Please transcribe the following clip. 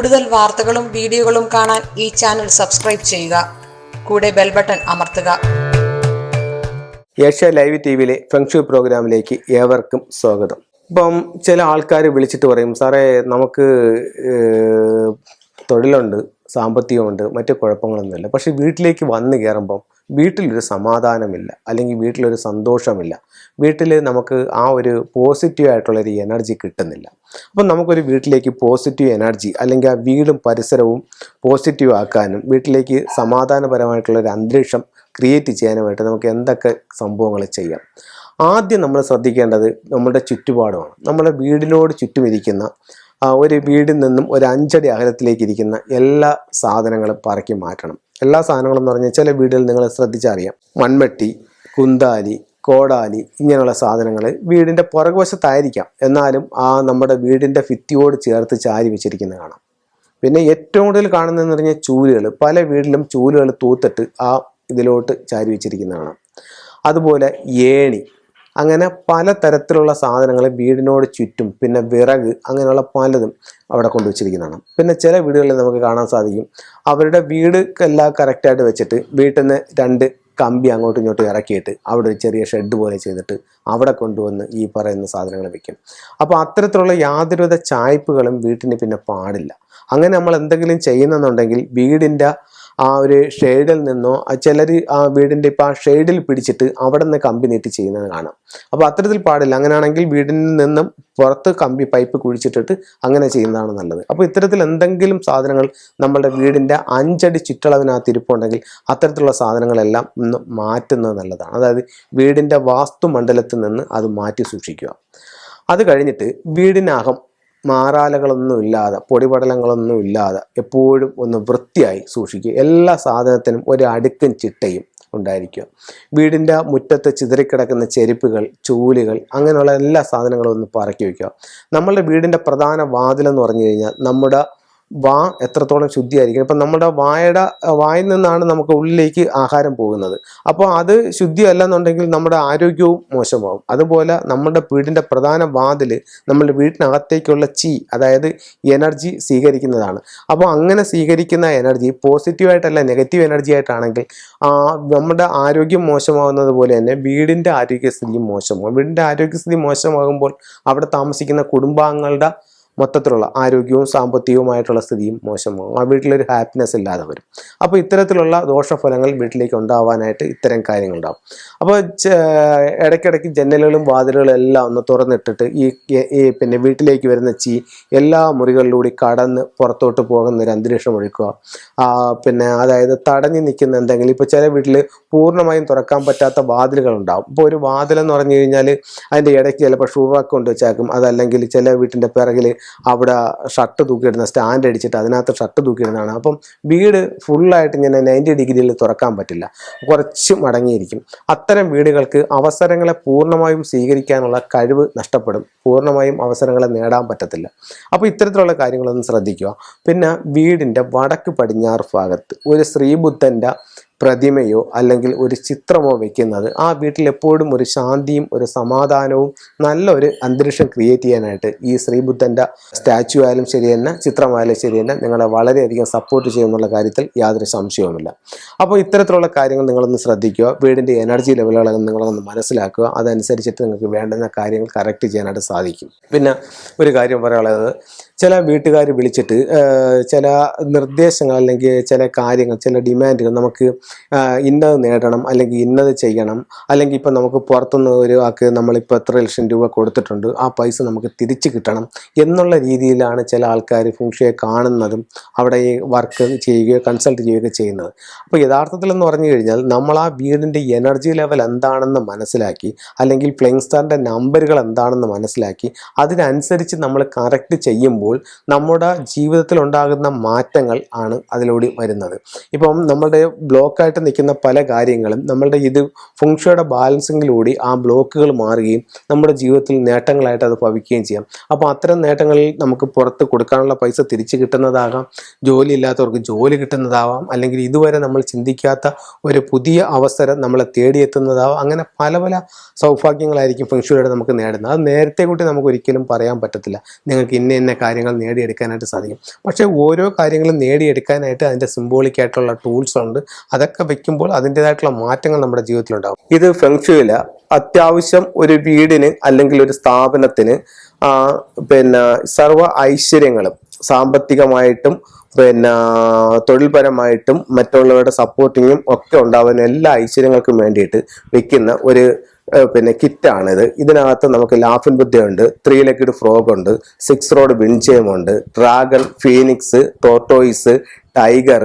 കൂടുതൽ വാർത്തകളും വീഡിയോകളും കാണാൻ ഈ ചാനൽ സബ്സ്ക്രൈബ് ചെയ്യുക. കൂടെ ബെൽ ബട്ടൺ അമർത്തുക. ഏഷ്യ ലൈവ് ടി വിയിലെ ഫെങ്ഷു പ്രോഗ്രാമിലേക്ക് ഏവർക്കും സ്വാഗതം. ഇപ്പം ചില ആൾക്കാർ വിളിച്ചിട്ട് പറയും സാറേ നമുക്ക് തൊഴിലുണ്ട് സാമ്പത്തികമുണ്ട് മറ്റു കുഴപ്പങ്ങളൊന്നുമില്ല. പക്ഷെ വീട്ടിലേക്ക് വന്നു കയറുമ്പം വീട്ടിലൊരു സമാധാനമില്ല അല്ലെങ്കിൽ വീട്ടിലൊരു സന്തോഷമില്ല. വീട്ടിൽ നമുക്ക് ആ ഒരു പോസിറ്റീവ് ആയിട്ടുള്ള ഒരു എനർജി കിട്ടുന്നില്ല. അപ്പം നമുക്കൊരു വീട്ടിലേക്ക് പോസിറ്റീവ് എനർജി അല്ലെങ്കിൽ ആ വീടും പരിസരവും പോസിറ്റീവ് ആക്കാനും വീട്ടിലേക്ക് സമാധാനപരമായിട്ടുള്ള ഒരു അന്തരീക്ഷം ക്രിയേറ്റ് ചെയ്യാനുമായിട്ട് നമുക്ക് എന്തൊക്കെ സംഭവങ്ങൾ ചെയ്യാം. ആദ്യം നമ്മൾ ശ്രദ്ധിക്കേണ്ടത് നമ്മുടെ ചുറ്റുപാടുമാണ്. നമ്മുടെ വീടിനോട് ചുറ്റും ഇരിക്കുന്ന ആ, ഒരു വീടിൽ നിന്നും ഒരു അഞ്ചടി അകലത്തിലേക്ക് ഇരിക്കുന്ന എല്ലാ സാധനങ്ങളും പറക്കി മാറ്റണം. എല്ലാ സാധനങ്ങളും എന്ന് പറഞ്ഞാൽ ചില വീടുകളിൽ നിങ്ങൾ ശ്രദ്ധിച്ചറിയാം. മൺവെട്ടി കുന്താലി കോടാലി ഇങ്ങനെയുള്ള സാധനങ്ങൾ വീടിന്റെ പുറകുവശത്തായിരിക്കാം. എന്നാലും ആ നമ്മുടെ വീടിന്റെ ഭിത്തിയോട് ചേർത്ത് ചാരി വെച്ചിരിക്കുന്നത് കാണാം. പിന്നെ ഏറ്റവും കൂടുതൽ കാണുന്നതെന്ന് പറഞ്ഞാൽ ചൂലുകൾ പല വീട്ടിലും ചൂലുകൾ തൂത്തിട്ട് ആ ഇതിലോട്ട് ചാരി വെച്ചിരിക്കുന്നതാണ് അതുപോലെ ഏണി അങ്ങനെ പല തരത്തിലുള്ള സാധനങ്ങൾ വീടിനോട് ചുറ്റും പിന്നെ വിറക് അങ്ങനെയുള്ള പലതും അവിടെ കൊണ്ടുവച്ചിരിക്കുന്നതാണ് പിന്നെ ചില വീടുകളിൽ നമുക്ക് കാണാൻ സാധിക്കും അവരുടെ വീട് എല്ലാം കറക്റ്റായിട്ട് വെച്ചിട്ട് വീട്ടിൽ നിന്ന് രണ്ട് കമ്പി അങ്ങോട്ടും ഇങ്ങോട്ടും ഇറക്കിയിട്ട് അവിടെ ഒരു ചെറിയ ഷെഡ് പോലെ ചെയ്തിട്ട് അവിടെ കൊണ്ടുവന്ന് ഈ പറയുന്ന സാധനങ്ങൾ വെക്കും. അപ്പോൾ അത്തരത്തിലുള്ള യാതൊരുവിധ ചായ്പുകളും വീട്ടിന് പിന്നെ പാടില്ല. അങ്ങനെ നമ്മൾ എന്തെങ്കിലും ചെയ്യുന്നെന്നുണ്ടെങ്കിൽ വീടിന്റെ ആ ഒരു ഷെയ്ഡിൽ നിന്നോ ചിലർ ആ വീടിന്റെ ഇപ്പോൾ ആ ഷെയ്ഡിൽ പിടിച്ചിട്ട് അവിടെ നിന്ന് കമ്പി നീട്ടി ചെയ്യുന്നത് കാണാം. അപ്പോൾ അത്തരത്തിൽ പാടില്ല. അങ്ങനെയാണെങ്കിൽ വീടിൽ നിന്നും പുറത്ത് കമ്പി പൈപ്പ് കുഴിച്ചിട്ടിട്ട് അങ്ങനെ ചെയ്യുന്നതാണ് നല്ലത്. അപ്പോൾ ഇത്തരത്തിൽ എന്തെങ്കിലും സാധനങ്ങൾ നമ്മളുടെ വീടിന്റെ അഞ്ചടി ചുറ്റളവിനകത്ത് ഇരിപ്പുണ്ടെങ്കിൽ അത്തരത്തിലുള്ള സാധനങ്ങളെല്ലാം ഒന്ന് മാറ്റുന്നത് നല്ലതാണ്. അതായത് വീടിന്റെ വാസ്തുമണ്ഡലത്തിൽ നിന്ന് അത് മാറ്റി സൂക്ഷിക്കുക. അത് കഴിഞ്ഞിട്ട് വീടിനകം മാറാലകളൊന്നും പൊടിപടലങ്ങളൊന്നുമില്ലാതെ എപ്പോഴും ഒന്ന് വൃത്തിയായി സൂക്ഷിക്കുക. എല്ലാ സാധനത്തിനും ഒരു അടുക്കും ചിട്ടയും ഉണ്ടായിരിക്കുക. വീടിന്റെ മുറ്റത്ത് ചിതറിക്കിടക്കുന്ന ചെരുപ്പുകൾ ചൂലുകൾ അങ്ങനെയുള്ള എല്ലാ സാധനങ്ങളും ഒന്ന് പറക്കി വയ്ക്കുക. നമ്മളുടെ വീടിന്റെ പ്രധാന വാതിലെന്ന് പറഞ്ഞു കഴിഞ്ഞാൽ നമ്മുടെ വാ എത്രത്തോളം ശുദ്ധിയായിരിക്കും ഇപ്പം നമ്മുടെ വായുടെ വായിൽ നിന്നാണ് നമുക്ക് ഉള്ളിലേക്ക് ആഹാരം പോകുന്നത്. അപ്പോൾ അത് ശുദ്ധിയല്ല എന്നുണ്ടെങ്കിൽ നമ്മുടെ ആരോഗ്യവും മോശമാകും അതുപോലെ നമ്മുടെ വീടിന്റെ പ്രധാന വാതിൽ നമ്മുടെ വീടിനകത്തേക്കുള്ള ചീ അതായത് എനർജി സ്വീകരിക്കുന്നതാണ്. അപ്പോൾ അങ്ങനെ സ്വീകരിക്കുന്ന എനർജി പോസിറ്റീവായിട്ടല്ല നെഗറ്റീവ് എനർജി ആയിട്ടാണെങ്കിൽ നമ്മുടെ ആരോഗ്യം മോശമാകുന്നത് പോലെ തന്നെ വീടിന്റെ ആരോഗ്യസ്ഥിതിയും മോശമാകും. വീടിന്റെ ആരോഗ്യസ്ഥിതി മോശമാകുമ്പോൾ അവിടെ താമസിക്കുന്ന കുടുംബാംഗങ്ങളുടെ മൊത്തത്തിലുള്ള ആരോഗ്യവും സാമ്പത്തികവുമായിട്ടുള്ള സ്ഥിതിയും മോശമാകും ആ വീട്ടിലൊരു ഹാപ്പിനെസ് ഇല്ലാതെ വരും. അപ്പോൾ ഇത്തരത്തിലുള്ള ദോഷഫലങ്ങൾ വീട്ടിലേക്ക് ഉണ്ടാവാനായിട്ട് ഇത്തരം കാര്യങ്ങളുണ്ടാവും. അപ്പോൾ ഇടയ്ക്കിടയ്ക്ക് ജനലുകളും വാതിലുകളും എല്ലാം ഒന്ന് തുറന്നിട്ടിട്ട് ഈ പിന്നെ വീട്ടിലേക്ക് വരുന്ന ചീ എല്ലാ മുറികളിലൂടെ കടന്ന് പുറത്തോട്ട് പോകുന്ന ഒരു അന്തരീക്ഷം ഒഴുക്കുക. പിന്നെ അതായത് തടഞ്ഞു നിൽക്കുന്ന എന്തെങ്കിലും ഇപ്പോൾ ചില വീട്ടിൽ പൂർണമായും തുറക്കാൻ പറ്റാത്ത വാതിലുകൾ ഉണ്ടാവും. ഇപ്പോൾ ഒരു വാതിലെന്ന് പറഞ്ഞു കഴിഞ്ഞാൽ അതിന്റെ ഇടയ്ക്ക് ചിലപ്പോൾ ഷൂറാക്കൊണ്ട് വെച്ചേക്കും. അതല്ലെങ്കിൽ ചില വീട്ടിന്റെ പിറകിൽ അവിടെ ഷർട്ട് തൂക്കിയിടുന്ന സ്റ്റാൻഡ് അടിച്ചിട്ട് അതിനകത്ത് ഷർട്ട് തൂക്കിയിടുന്നതാണ്. അപ്പം വീട് ഫുള്ളായിട്ട് ഇങ്ങനെ നയന്റി ഡിഗ്രിയിൽ തുറക്കാൻ പറ്റില്ല. കുറച്ച് മടങ്ങിയിരിക്കും. അത്തരം വീടുകൾക്ക് അവസരങ്ങളെ പൂർണമായും സ്വീകരിക്കാനുള്ള കഴിവ് നഷ്ടപ്പെടും. പൂർണമായും അവസരങ്ങളെ നേടാൻ പറ്റത്തില്ല. അപ്പോൾ ഇത്തരത്തിലുള്ള കാര്യങ്ങളൊന്നും ശ്രദ്ധിക്കുക. പിന്നെ വീടിന്റെ വടക്ക് പടിഞ്ഞാറ് ഭാഗത്ത് ഒരു ശ്രീബുദ്ധന്റെ പ്രതിമയോ അല്ലെങ്കിൽ ഒരു ചിത്രമോ വെക്കുന്നത് ആ വീട്ടിൽ എപ്പോഴും ഒരു ശാന്തിയും ഒരു സമാധാനവും നല്ലൊരു അന്തരീക്ഷം ക്രിയേറ്റ് ചെയ്യാനായിട്ട് ഈ ശ്രീബുദ്ധന്റെ സ്റ്റാച്ചു ആയാലും ശരി തന്നെ ചിത്രമായാലും ശരി തന്നെ നിങ്ങളെ വളരെയധികം സപ്പോർട്ട് ചെയ്യുമെന്നുള്ള കാര്യത്തിൽ യാതൊരു സംശയവുമില്ല. അപ്പോൾ ഇത്തരത്തിലുള്ള കാര്യങ്ങൾ നിങ്ങളൊന്ന് ശ്രദ്ധിക്കുക. വീടിന്റെ എനർജി ലെവലുകളൊക്കെ നിങ്ങളൊന്ന് മനസ്സിലാക്കുക. അതനുസരിച്ചിട്ട് നിങ്ങൾക്ക് വേണ്ടുന്ന കാര്യങ്ങൾ കറക്റ്റ് ചെയ്യാനായിട്ട് സാധിക്കും. പിന്നെ ഒരു കാര്യം പറയാനുള്ളത്. ചില വീട്ടുകാർ വിളിച്ചിട്ട് ചില നിർദ്ദേശങ്ങൾ അല്ലെങ്കിൽ ചില കാര്യങ്ങൾ ചില ഡിമാൻഡുകൾ നമുക്ക് ഇന്നത് നേടണം അല്ലെങ്കിൽ ഇന്നത് ചെയ്യണം. അല്ലെങ്കിൽ ഇപ്പം നമുക്ക് പുറത്തുനിന്ന് ഒരു ആൾക്ക് നമ്മളിപ്പോൾ എത്ര ലക്ഷം രൂപ കൊടുത്തിട്ടുണ്ട് ആ പൈസ നമുക്ക് തിരിച്ച് കിട്ടണം എന്നുള്ള രീതിയിലാണ് ചില ആൾക്കാർ ഫുങ്ഷയെ കാണുന്നതും അവിടെ വർക്ക് ചെയ്യുകയോ കൺസൾട്ട് ചെയ്യുകയോ ചെയ്യുന്നത്. അപ്പോൾ യഥാർത്ഥത്തിൽ എന്ന് പറഞ്ഞു കഴിഞ്ഞാൽ നമ്മൾ ആ വീടിന്റെ എനർജി ലെവൽ എന്താണെന്ന് മനസ്സിലാക്കി അല്ലെങ്കിൽ ഫ്ലെയിങ് സ്റ്റാറിന്റെ നമ്പറുകൾ എന്താണെന്ന് മനസ്സിലാക്കി അതിനനുസരിച്ച് നമ്മൾ കറക്റ്റ് ചെയ്യുമ്പോൾ നമ്മുടെ ജീവിതത്തിൽ ഉണ്ടാകുന്ന മാറ്റങ്ങൾ ആണ് അതിലൂടെ വരുന്നത്. ഇപ്പം നമ്മുടെ ബ്ലോക്കായിട്ട് നിൽക്കുന്ന പല കാര്യങ്ങളും നമ്മളുടെ ഇത് ഫുങ്ഷയുടെ ബാലൻസിങ്ങിലൂടെ ആ ബ്ലോക്കുകൾ മാറുകയും നമ്മുടെ ജീവിതത്തിൽ നേട്ടങ്ങളായിട്ട് അത് ഭവിക്കുകയും ചെയ്യാം. അപ്പോൾ അത്തരം നേട്ടങ്ങളിൽ നമുക്ക് പുറത്ത് കൊടുക്കാനുള്ള പൈസ തിരിച്ചു കിട്ടുന്നതാകാം. ജോലി ഇല്ലാത്തവർക്ക് ജോലി കിട്ടുന്നതാവാം. അല്ലെങ്കിൽ ഇതുവരെ നമ്മൾ ചിന്തിക്കാത്ത ഒരു പുതിയ അവസരം നമ്മളെ തേടിയെത്തുന്നതാവാം. അങ്ങനെ പല പല സൗഭാഗ്യങ്ങളായിരിക്കും ഫെങ്ഷുയുടെ നമുക്ക് നേടുന്നത്. അത് നേരത്തെ കൂട്ടി നമുക്ക് ഒരിക്കലും പറയാൻ പറ്റത്തില്ല. നിങ്ങൾക്ക് ഇന്ന ഇന്ന കാര്യങ്ങൾ കാര്യങ്ങൾ നേടിയെടുക്കാനായിട്ട് സാധിക്കും. പക്ഷേ ഓരോ കാര്യങ്ങളും നേടിയെടുക്കാനായിട്ട് അതിന്റെ സിംബോളിക് ആയിട്ടുള്ള ടൂൾസ് ഉണ്ട്. അതൊക്കെ വെക്കുമ്പോൾ അതിന്റെതായിട്ടുള്ള മാറ്റങ്ങൾ നമ്മുടെ ജീവിതത്തിലുണ്ടാകും ഇത് ഫെങ്ഷുയില അത്യാവശ്യം ഒരു വീടിന് അല്ലെങ്കിൽ ഒരു സ്ഥാപനത്തിന് പിന്നെ സർവ ഐശ്വര്യങ്ങളും സാമ്പത്തികമായിട്ടും പിന്നെ തൊഴിൽപരമായിട്ടും മറ്റുള്ളവരുടെ സപ്പോർട്ടിങ്ങും ഒക്കെ ഉണ്ടാവുന്ന എല്ലാ ഐശ്വര്യങ്ങൾക്കും വേണ്ടിയിട്ട് വെക്കുന്ന ഒരു പിന്നെ കിറ്റാണിത്. ഇതിനകത്ത് നമുക്ക് ലാഫിൻ ബുദ്ധയുണ്ട് ത്രീ ലെഗഡ് ഫ്രോഗ് ഉണ്ട് സിക്സ് റോഡ് വിൻചയം ഉണ്ട് ഡ്രാഗൺ ഫീനിക്സ് ടോട്ടോയിസ് ടൈഗർ